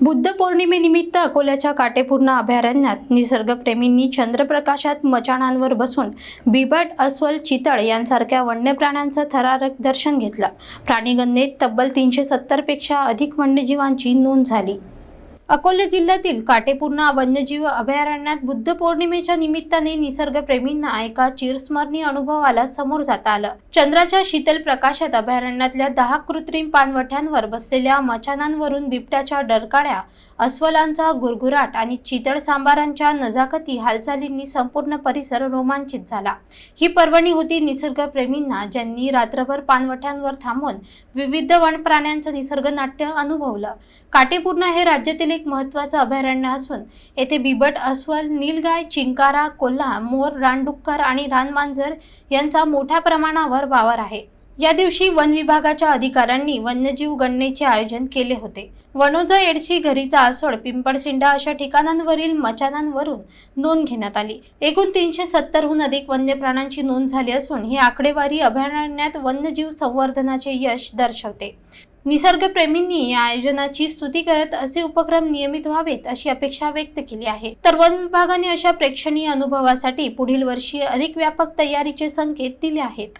बुद्ध पौर्णिमेनिमित्त अकोल्याच्या काटेपूर्णा अभयारण्यात निसर्गप्रेमींनी चंद्रप्रकाशात मचाणांवर बसून बिबट अस्वल चितळ यांसारख्या वन्य प्राण्यांचं थरारक दर्शन घेतलं. प्राणीगणनेत तब्बल तीनशे सत्तरपेक्षा अधिक वन्यजीवांची नोंद झाली. अकोला जिल्ह्यातील काटेपूर्णा वन्यजीव अभयारण्यात बुद्ध पौर्णिमेच्या निमित्ताने निसर्गप्रेमींना एका चिरस्मरणीय अनुभवाला समोर जाता आलं. चंद्राच्या शीतल प्रकाशात अभयारण्यातल्या दहा कृत्रिम पानवठ्यांवर बसलेल्या मचानांवरून बिबट्याच्या डरकाळ्या अस्वलांचा गुरगुराट आणि चितळ सांबारांच्या नजाकती हालचालींनी संपूर्ण परिसर रोमांचित झाला. ही पर्वणी होती निसर्गप्रेमींना ज्यांनी रात्रभर पानवठ्यांवर थांबून विविध वन प्राण्यांचं निसर्गनाट्य अनुभवलं. काटेपूर्णा हे राज्यातील एक महत्त्वाचं अभयारण्य असून येथे बिबट अस्वल नीलगाय चिंकारा कोल्हा मोर रानडुक्कर आणि रानमांजर यांचा मोठ्या प्रमाणावर वावर आहे. या दिवशी वन विभागाच्या अधिकाऱ्यांनी वन्यजीव गणनेचे आयोजन केले होते. वनोजा एडशी घरीचा आसोड पिंपळसिंडा अशा ठिकाणांवरील मचानांवरून नोंद घेण्यात आली. एकूण तीनशे सत्तरहून अधिक वन्य प्राण्यांची नोंद झाली असून ही आकडेवारी अभयारण्यात वन्यजीव संवर्धनाचे यश दर्शवते. निसर्गप्रेमींनी या आयोजनाची स्तुती करत असे उपक्रम नियमित व्हावेत अशी अपेक्षा व्यक्त केली आहे. तर वन विभागाने अशा प्रेक्षणीय अनुभवासाठी पुढील वर्षी अधिक व्यापक तयारीचे संकेत दिले आहेत.